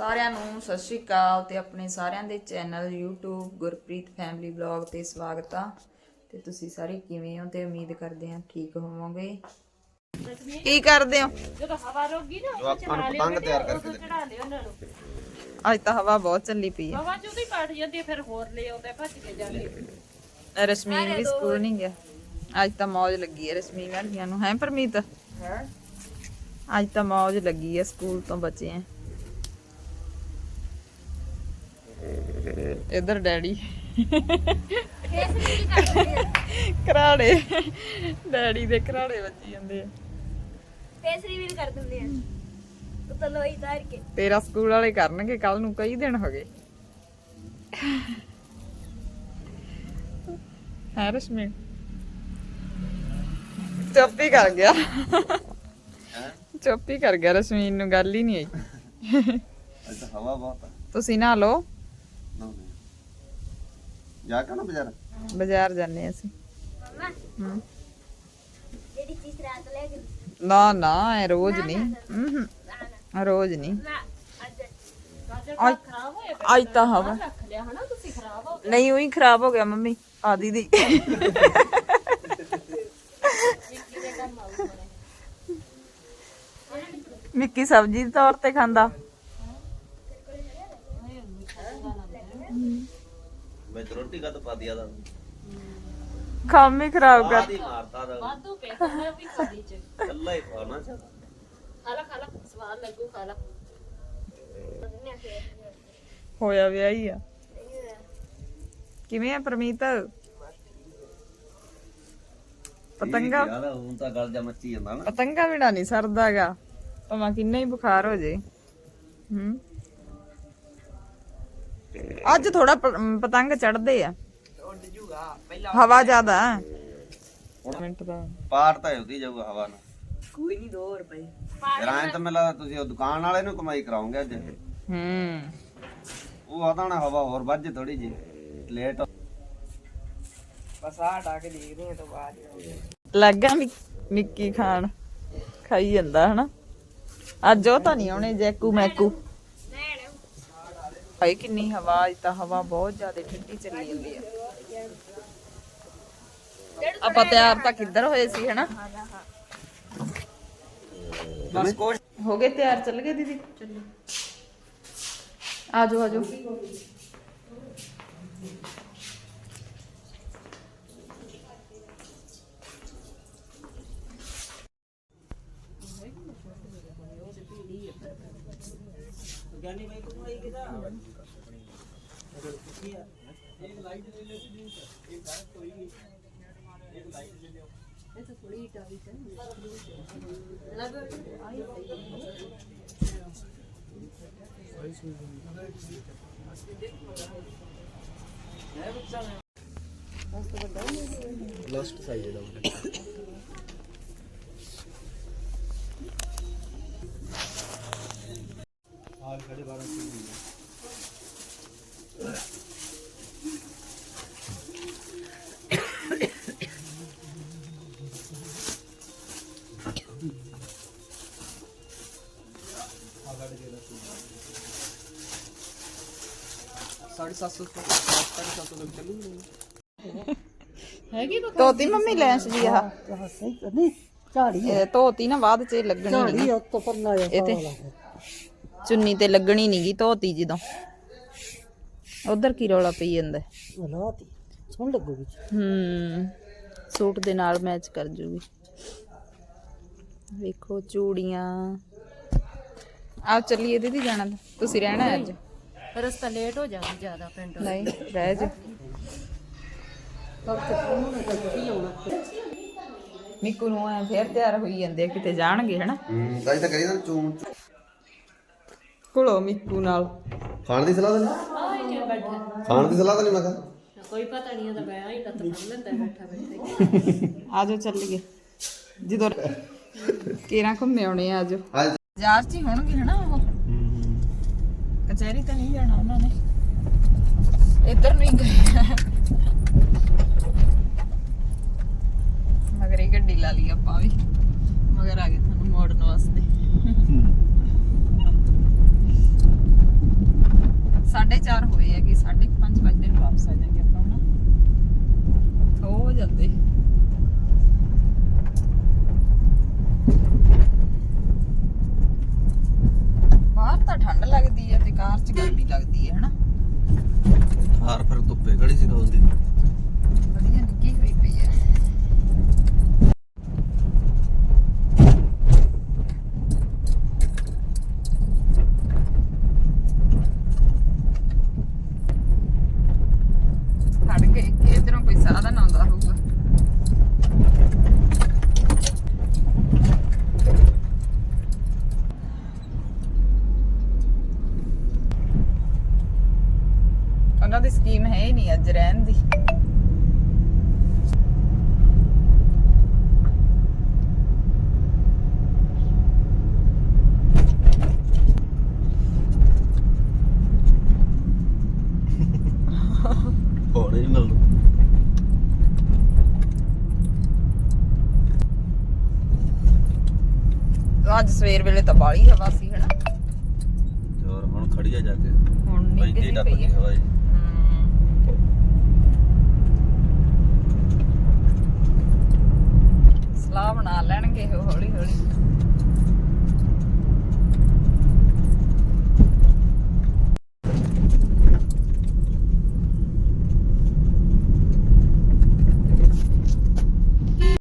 ਸਾਰਿਆਂ ਨੂੰ ਸਤਿ ਸ਼੍ਰੀ ਅਕਾਲ ਤੇ ਆਪਣੇ ਸਾਰਿਆਂ ਦੇ channel YouTube Gurpreet family vlog ਤੇ ਸਵਾਗਤ ਆ। ਤੇ ਤੁਸੀਂ ਸਾਰੇ ਕਿਵੇਂ ਹੋ ਤੇ ਉਮੀਦ ਕਰਦੇ ਹਾਂ ਠੀਕ ਹੋਵੋਗੇ। ਕੀ ਕਰਦੇ ਹੋ? ਜਦੋਂ ਹਵਾ ਰੋਗੀ ਨਾ ਜਵਾਕਾਂ ਨੂੰ ਪਤੰਗ ਤਿਆਰ ਕਰਕੇ ਚੜਾ ਲਿਓ ਉਹਨਾਂ ਨੂੰ। ਅੱਜ ਤਾਂ ਹਵਾ ਬਹੁਤ ਚੱਲੀ ਪਈ ਹਵਾ ਚ ਉਹਦੀ ਕੱਟ ਜਾਂਦੀ ਹੈ, ਫਿਰ ਹੋਰ ਲੈ ਆਉਂਦੇ ਭੱਜ ਕੇ ਜਾਂਦੇ ਹੈ ਰਸ਼ਮੀਨ ਵੀ ਸਕੂਲ ਨਹੀਂ ਗਿਆ। ਅੱਜ ਤਾਂ ਮੌਜ ਲੱਗੀ ਹੈ ਰਸ਼ਮੀਨ ਵਾਲੀਆਂ ਨੂੰ ਹੈ ਪਰਮੀਤ? ਅੱਜ ਤਾਂ ਮੌਜ ਲੱਗੀ ਹੈ ਸਕੂਲ ਤੋਂ ਬਚੇ ਆ। ਇਧਰ ਡੈਡੀ। ਕਰਾੜੇ ਡੈਡੀ ਦੇ ਕਰਾੜੇ ਵੱਜੀ ਜਾਂਦੇ ਆ। ਫੇਸ ਰਿਵੀਲ ਕਰ ਦਿੰਦੇ ਆ। ਤੂੰ ਤਾਂ ਲੋਈ ਧਾਰ ਕੇ। ਤੇਰਾ ਸਕੂਲ ਵਾਲੇ ਕਰਨਗੇ ਕੱਲ ਨੂੰ ਕਈ ਦਿਨ ਹੋ ਗਏ। ਹੈ ਰਸ਼ਮੀ। ਚੁੱਪ ਹੀ ਕਰ ਗਿਆ। ਚੁੱਪ ਹੀ ਕਰ ਗਿਆ ਰਸ਼ਮੀਨ ਨੂੰ ਗੱਲ ਹੀ ਨਹੀਂ ਆਈ। ਅੱਜ ਤਾਂ ਹਵਾ ਬਹੁਤ ਆ। ਤੁਸੀਂ ਨਾ ਲਓ। ਨਾ ਨਹੀਂ ਜਾ ਕੇ ਨਾ ਬਾਜ਼ਾਰ? ਬਾਜ਼ਾਰ ਜਾਂਦੇ ਹਾਂ ਅਸੀਂ। ਮਮਾ ਹਮ। ਜਿਹੜੀ ਚੀਜ਼ ਰਾਤ ਲੈ ਗਈ ਨਾ ਨਾ ਐ ਰੋਜ਼ ਨਹੀਂ। ਹਮ, ਨਾ। ਰੋਜ਼ ਨਹੀਂ। ਨਾ ਅੱਜ। ਗਾਜਰ ਅੱਜ ਖਰਾਬ ਹੋਇਆ ਅੱਜ ਤਾਂ ਹਵਾ। ਰੱਖ ਲਿਆ ਹਨਾ ਤੁਸੀਂ ਖਰਾਬ ਹੋ ਨਹੀਂ ਉਹੀ ਖਰਾਬ ਹੋ ਗਿਆ ਮੰਮੀ ਆ ਦੀਦੀ ਮਿੱਕੀ ਸਬਜ਼ੀ ਦੇ ਤੌਰ ਤੇ ਖਾਂਦਾ। ਵਿੱਚ ਰੋਟੀ ਕਦ ਪਾ ਦਿਆ ਦਾ ਕੰਮ ਹੀ ਖਰਾਬ ਕਰ ਆਦੀ ਮਾਰਤਾ ਦਾ ਵਾਧੂ ਪੈਸਾ ਮੈਂ ਵੀ ਖਾਦੀ ਚ। ਕੱਲਾ ਹੀ ਚਾਹਦਾ। ਸਵਾਦ ਲੱਗੂ ਫੇਰ ਹੋਇਆ ਵਿਆਹ ਹੀ ਆ। ਕਿਵੇਂ ਆ ਪਰਮੀਤ? ਪਤੰਗਾ ਯਾਰ ਹੁਣ ਤਾਂ ਗੱਲ ਜਾ ਮੱਚੀ ਜਾਂਦਾ ਨਾ। ਪਤੰਗਾ ਬਿਨਾ ਨਹੀਂ ਸਰਦਾਗਾ ਭਾਵੇਂ ਕਿੰਨਾ ਹੀ ਬੁਖਾਰ ਹੋ ਜੇ। ਹੂੰ। ਅੱਜ ਥੋੜਾ ਪਤੰਗ ਚੜਦੇ ਆ। ਹਵਾ ਜ਼ਿਆਦਾ। ਹੈ ਮਿੰਟ ਦਾ। ਪਾਰ ਤਾਂ ਹੁੰਦੀ ਜਾਊਗਾ ਹਵਾ ਨਾਲ ਕੋਈ ਨਹੀਂ 2 ਰੁਪਏ ਐਂ ਤਾਂ ਮੈਨੂੰ ਲੱਗਦਾ ਤੁਸੀਂ ਉਹ ਦੁਕਾਨ ਵਾਲੇ ਨੂੰ ਕਮਾਈ ਕਰਾਉਂਗੇ ਅੱਜ ਹੂੰ। ਉਹ ਆਦਾ ਨਾ ਹਵਾ ਹੋਰ ਵੱਜ ਥੋੜੀ ਜੀ ਲੇਟ ਲੱਗਾ ਮਿ- ਮਿੱਕੀ ਖਾਣ। ਖਾਈ ਜਾਂਦਾ ਹਨਾ? ਅੱਜ ਉਹ ਤਾਂ ਨਹੀਂ ਆਉਣੇ ਜੈਕੂ ਮੈਕੂ ਭਾਈ ਕਿੰਨੀ ਹਵਾ ਅੱਜ ਤਾਂ ਹਵਾ ਬਹੁਤ ਜ਼ਿਆਦਾ ਠੰਡੀ ਚੱਲੀ ਜਾਂਦੀ ਆ। ਆਪਾਂ ਤਿਆਰ ਤਾਂ ਕਿੱਧਰ ਹੋਏ ਸੀ ਹਨਾ? ਬਸ ਕੋਸ਼ ਹੋ ਗਏ ਤਿਆਰ ਚੱਲ ਗਏ ਦੀਦੀ? ਚੱਲੋ। ਆਜੋ ਆਜੋ ज्ञानी भाई को आई किदा अगर किसी एक लाइट ले लेते दिन सर एक डार्क कोई नहीं एक लाइट ले लो ये तो थोड़ी डाली है लग आई सही सही मैं बच्चा मैं लास्ट साइड है ਲਾਸਟ ਸਾਈਜ਼ ਦਾ ਹੈਗੀ ਤੋਤੀ ਮੰਮੀ ਲੈਂਸ ਜੀ ਆਹ। ਨਹੀਂ ਝਾੜੀ ਇਹ ਧੋਤੀ ਨਾ ਬਾਅਦ ਚ ਲੱਗਣੀ ਝਾੜੀ ਨਹੀਂ ਉੱਤੋਂ ਪਰਨਾ ਜਾ ਇਹ ਤੇ ਚੁੰਨੀ ਤੇ ਲੱਗਣੀ ਨਹੀਂਗੀ ਧੋਤੀ ਜਦੋਂ। ਉਧਰ ਕੀ ਰੌਲਾ ਪਈ ਜਾਂਦਾ? ਲਾਤੀ ਸੁਣ ਲੱਗੂਗੀ। ਹੂੰ ਸੂਟ ਦੇ ਨਾਲ ਮੈਚ ਕਰ ਜੂਗੀ। ਵੇਖੋ ਚੂੜੀਆਂ। ਆ ਚੱਲੀਏ ਦੀਦੀ ਜਾਣਾ ਤਾਂ। ਤੁਸੀਂ ਰਹਿਣਾ ਹੈ ਅੱਜ ਰਸਤਾ ਲੇਟ ਹੋ ਜਾਂਦਾ ਜ਼ਿਆਦਾ ਪਿੰਡ ਨਹੀਂ ਰਹਿ ਜਾ ਮਿੱਕੂ ਨੂੰ ਐ ਫੇਰ ਤਿਆਰ ਹੋਈ ਜਾਂਦੇ ਆ, ਕਿਤੇ ਜਾਣਗੇ ਹਨਾ? ਹੂੰ ਤਾਂ ਹੀ ਤਾਂ ਕਰੀ ਨਾ ਚੂੰ ਘੁਲੋ ਮਿੱਕੂ ਨਾਲ। ਖਾਣ ਦੀ ਸਲਾਹ ਤਾਂ ਨਹੀਂ? ਖਾਣ ਦੀ ਸਲਾਹ ਤਾਂ ਨਹੀਂ ਮੈਂ ਕਿਹਾ। ਕੋਈ ਪਤਾ ਨਹੀਂ ਉਹਦਾ ਮੈਂ ਹੀ ਲੱਤ ਫੜ ਲੈਂਦਾ ਬੈਠਾ ਬੈਠਾ ਆਜੋ ਚੱਲੀਏ। ਜਦੋਂ ਕੇਰਾਂ ਘੁੰਮੇ ਆਉਣੇ ਆ ਆਜੋ ਅੱਜ ਬਾਜ਼ਾਰ 'ਚ ਹੀ ਹੋਣਗੇ ਹਨਾ ਉਹ। ਕਚਹਿਰੀ ਤਾਂ ਨਹੀਂ ਜਾਣਾ ਉਹਨਾਂ ਨੇ। ਇੱਧਰ ਨੂੰ ਗਏ। ਮਗਰ ਇਹ ਗੱਡੀ ਲਾ ਲਈ ਆਪਾਂ ਵੀ। ਮਗਰ ਆ ਗਏ ਤੁਹਾਨੂੰ ਮੋੜਨ ਵਾਸਤੇ। 4:30 ਹੋਏ ਆ ਕਿ 5:30 ਵਜੇ ਨੂੰ ਵਾਪਸ ਆ ਜਾਣਗੇ ਆਪਾਂ ਹਨਾ। ਹੋ ਜਾਂਦੇ। ਹੀ ਨਹੀਂ ਅੱਜ ਰਹਿਣ ਦੀ ਅੱਜ ਸਵੇਰ ਵੇਲੇ ਤਾਂ ਬਾਲੀ ਹਵਾ ਸੀ ਹਨਾ? ਹੋਰ ਹੁਣ ਖੜੀ ਆ ਜਾ ਕੇ। ਹੁਣ ਨਹੀਂ ਪਈ ਹਵਾ ਜੀ